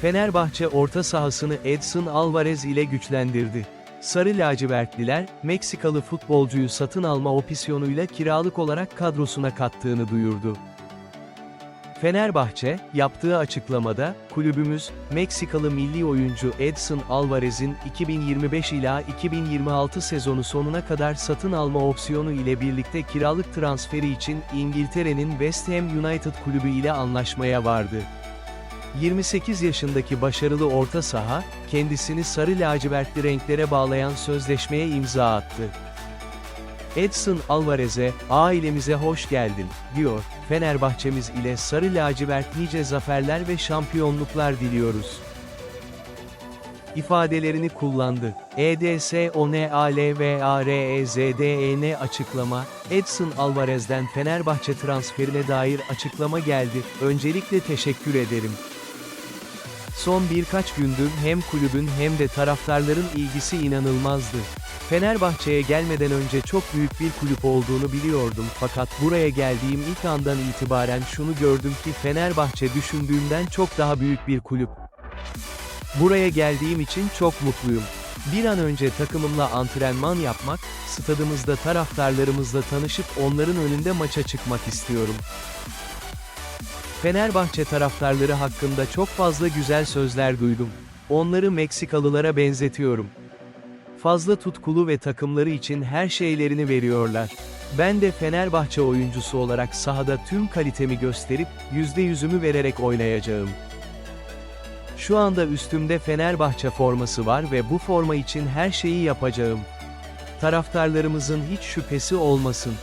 Fenerbahçe orta sahasını Edson Alvarez ile güçlendirdi. Sarı lacivertliler, Meksikalı futbolcuyu satın alma opsiyonuyla kiralık olarak kadrosuna kattığını duyurdu. Fenerbahçe, yaptığı açıklamada, kulübümüz, Meksikalı milli oyuncu Edson Alvarez'in 2025 ila 2026 sezonu sonuna kadar satın alma opsiyonu ile birlikte kiralık transferi için İngiltere'nin West Ham United kulübü ile anlaşmaya vardı. 28 yaşındaki başarılı orta saha, kendisini sarı lacivertli renklere bağlayan sözleşmeye imza attı. Edson Alvarez'e, ailemize hoş geldin, diyor, Fenerbahçemiz ile sarı lacivert nice zaferler ve şampiyonluklar diliyoruz. ifadelerini kullandı. E EDS ONALVAREZDEN E açıklama, Edson Alvarez'den Fenerbahçe transferine dair açıklama geldi, öncelikle teşekkür ederim. Son birkaç gündür hem kulübün hem de taraftarların ilgisi inanılmazdı. Fenerbahçe'ye gelmeden önce çok büyük bir kulüp olduğunu biliyordum fakat buraya geldiğim ilk andan itibaren şunu gördüm ki Fenerbahçe düşündüğümden çok daha büyük bir kulüp. Buraya geldiğim için çok mutluyum. Bir an önce takımımla antrenman yapmak, stadımızda taraftarlarımızla tanışıp onların önünde maça çıkmak istiyorum. Fenerbahçe taraftarları hakkında çok fazla güzel sözler duydum. Onları Meksikalılara benzetiyorum. Fazla tutkulu ve takımları için her şeylerini veriyorlar. Ben de Fenerbahçe oyuncusu olarak sahada tüm kalitemi gösterip, yüzde yüzümü vererek oynayacağım. Şu anda üstümde Fenerbahçe forması var ve bu forma için her şeyi yapacağım. Taraftarlarımızın hiç şüphesi olmasın.